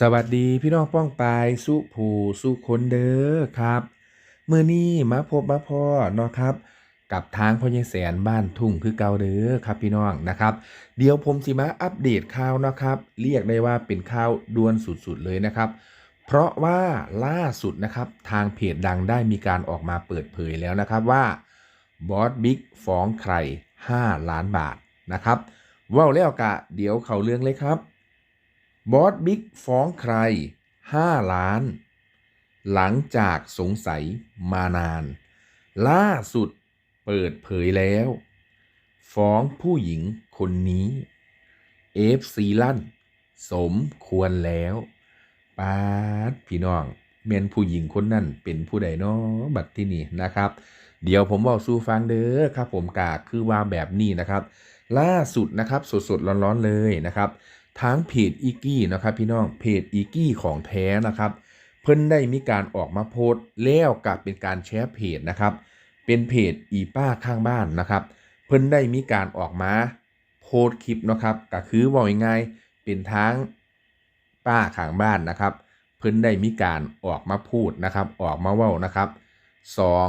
สวัสดีพี่น้องป้องปายสุผูสุคนเด้อครับเมื่อนี้มาพบมาพ่อเนาะครับ กับทางพ่อใหญ่แสนบ้านทุ่งคือเก่าเด้อครับพี่น้องนะครับ เดี๋ยวผมสิมาอัปเดตข่าวนะครับ เรียกได้ว่าเป็นข่าวด่วนสุดๆเลยนะครับ เพราะว่าล่าสุดนะครับทางเพจดังได้มีการออกมาเปิดเผยแล้วนะครับว่าบอสบิ๊กฟ้องใคร 5 ล้านบาทนะครับว่าแล้วกะเดี๋ยวเขาเรื่องเลยครับ บอสบิ๊กฟ้องใคร 5 ล้าน หลังจากสงสัยมานาน ล่าสุดเปิดเผยแล้ว ฟ้องผู้หญิงคนนี้เอฟซีลั่น สมควรแล้วปาดพี่น้องเมนผู้หญิงคนนั้นเป็นผู้ใดเนาะบัดที่นี่นะครับ เดี๋ยวผมบอกสู้ฟังเด้อครับ ผมกาคือว่าแบบนี้นะครับ ล่าสุดนะครับสดๆร้อนๆเลยนะครับ ทั้งเพจอีกี้นะครับพี่น้องเพจอีกี้ของแท้นะครับ เพิ่นได้มีการออกมาโพสต์แล้วกับเป็นการแชร์เพจนะครับ เป็นเพจอีป้าข้างบ้านนะครับ เพิ่นได้มีการออกมาโพสต์คลิปนะครับก็คือว่าง่ายเป็นทั้งป้าข้างบ้านนะครับ เพิ่นได้มีการออกมาพูดนะครับ ออกมาเว้านะครับสอง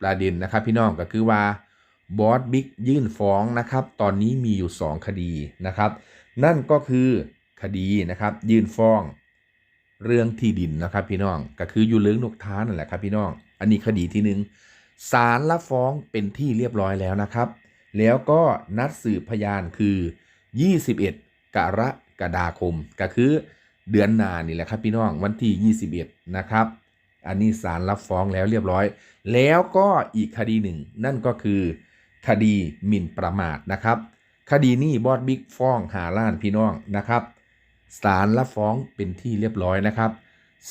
ประเด็นนะครับ พี่น้องก็คือว่าบอสบิ๊กยื่นฟ้องนะครับ ตอนนี้มีอยู่ 2 คดีนะครับ นั่นก็คือคดีนะครับ ยื่นฟ้องเรื่องที่ดินนะครับ พี่น้องก็คืออยู่เรื่องนกท้านั่นแหละครับ พี่น้อง อันนี้คดีที่หนึ่งศาลรับฟ้องเป็นที่เรียบร้อยแล้วนะครับ แล้วก็นัดสืบพยานคือ 21 กรกฎาคม ก็คือเดือนหน้านี่แหละครับ พี่น้องวันที่ 21 นะครับ อันนี้ศาลรับฟ้องแล้วเรียบร้อย แล้วก็อีกคดีหนึ่ง นั่นก็คือ คดีหมิ่นประมาทนะครับ คดีนี้บอสบิ๊กฟ้องหาล้านพี่น้องนะครับศาลรับฟ้องเป็นที่เรียบร้อยนะครับ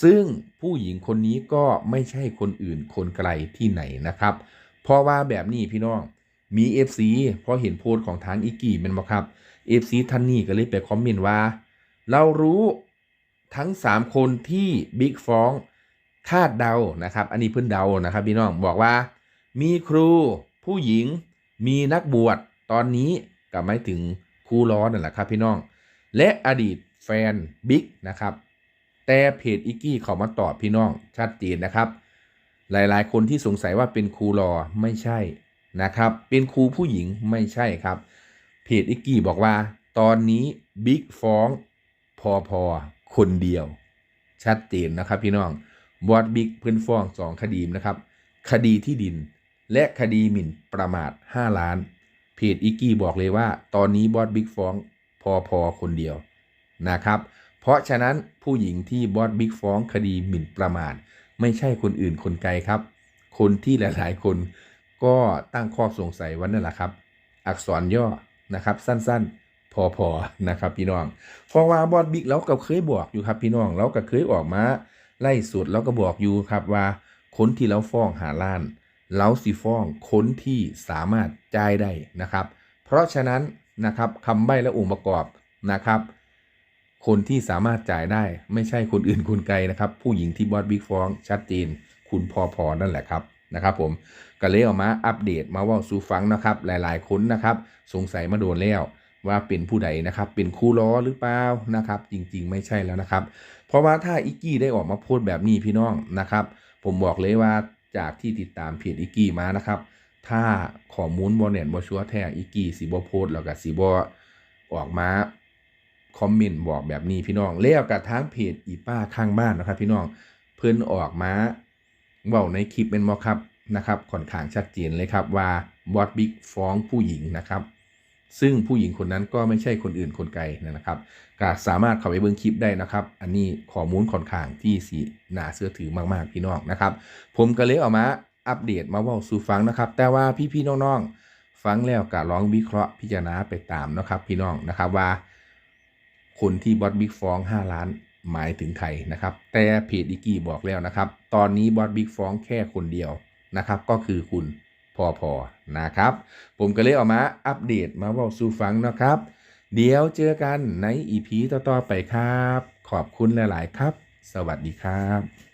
ซึ่งผู้หญิงคนนี้ก็ไม่ใช่คนอื่นคนไกลที่ไหนนะครับ เพราะว่าแบบนี้พี่น้องมี FC พอเห็นโพสต์ของทางอีกี้แมันบอกครับ FC ท่านนี้ก็เลยไปคอมเมนต์ว่า เรารู้ทั้ง 3 คนที่บิ๊กฟ้องคาดเดานะครับ อันนี้เพิ่นเดานะครับพี่น้องบอกว่า มีครูผู้หญิงมีนักบวชตอนนี้ ก็ไม่ถึงครูร้อนนั่นแหละครับพี่น้อง และอดีตแฟนบิ๊กนะครับ แต่เพจอิกกี้เขามาตอบพี่น้องชัดเจนนะครับ หลายๆ คนที่สงสัยว่าเป็นครูรอไม่ใช่นะครับ เป็นครูผู้หญิงไม่ใช่ครับ เพจอิกกี้บอกว่า ตอนนี้บิ๊กฟ้องพอพอคนเดียว ชัดเจนนะครับพี่น้องบอสบิ๊กเพิ่นฟ้องสองคดีนะครับ คดีที่ดิน และคดีหมิ่นประมาท 5 ล้าน เพจอิกกี้บอกเลยว่า ตอนนี้บอสบิ๊กฟ้องพอพอคนเดียวนะครับ เพราะฉะนั้นผู้หญิงที่บอสบิ๊กฟ้องคดีหมิ่นประมาทไม่ใช่คนอื่นคนไกลครับ คนที่หลาย ๆ คนก็ตั้งข้อสงสัยวันนั่นแหละครับ อักษรย่อนะครับ สั้นๆ พอพอนะครับพี่น้องเพราะว่าบอสบิ๊กเราก็เคยบอกอยู่ครับพี่น้องเราก็เคยออกมาไล่สุดเราก็บอกอยู่ครับว่าคนที่เราฟ้องหาล้าน เราสิฟ้องคนที่สามารถจ่ายได้นะครับ เพราะฉะนั้นนะครับคำใบ้และองค์ประกอบนะครับ คนที่สามารถจ่ายได้ไม่ใช่คนอื่นคนไกลนะครับ ผู้หญิงที่บอสบิ๊กฟ้องชัดเจนคุณพอพอนั่นแหละครับนะครับผมก็เลยออกมาอัปเดตมาว่าสู่ฟังนะครับ หลายๆคนนะครับ สงสัยมาโดนแล้วว่าเป็นผู้ใดนะครับ เป็นคู่ล้อหรือเปล่านะครับ จริงๆ ไม่ใช่แล้วนะครับ เพราะว่าถ้าอิกกี้ได้ออกมาพสต์แบบนี้พี่น้องนะครับ ผมบอกเลยว่า จากที่ติดตามเพจอิกกี้มานะครับ ถ้าข้อมูลบอเนนบอชัวแท้อิกกี้สีบอโพสแล้วก็สีบอออกมาคอมเมนต์บอกแบบนี้พี่น้องแล้วกับทางเพจอีป้าข้างบ้านนะครับ พี่น้องเพิ่นออกมาเว่าในคลิปเป็นบอครับนะครับค่อนข้างชัดเจนเลยครับว่าบอสบิ๊กฟ้องผู้หญิงนะครับ ซึ่งผู้หญิงคนนั้นก็ไม่ใช่คนอื่นคนไกลนะครับก็สามารถเข้าไปเบิ่งคลิปได้นะครับ อันนี้ข้อมูลค่อนข้างที่สีหนาเชื่อถือมากๆพี่น้องนะครับ ผมก็เลยออกมาอัปเดตมาว่าสู่ฟังนะครับ แต่ว่าพี่ๆน้องๆ ฟังแล้วก็ลองวิเคราะห์พิจารณาไปตามนะครับ พี่น้องนะครับว่า คนที่บอสบิ๊กฟ้อง 5 ล้านหมายถึงใครนะครับ แต่เพจอีกี้บอกแล้วนะครับ ตอนนี้บอสบิ๊กฟ้องแค่คนเดียวนะครับ ก็คือคุณ พอพอนะครับ ผมก็เลยเออกมาอัปเดตมาเว่าสู่ฟังนะครับ เดี๋ยวเจอกันในอีพีต่อๆไปครับ ขอบคุณหลาย ๆ ครับ สวัสดีครับ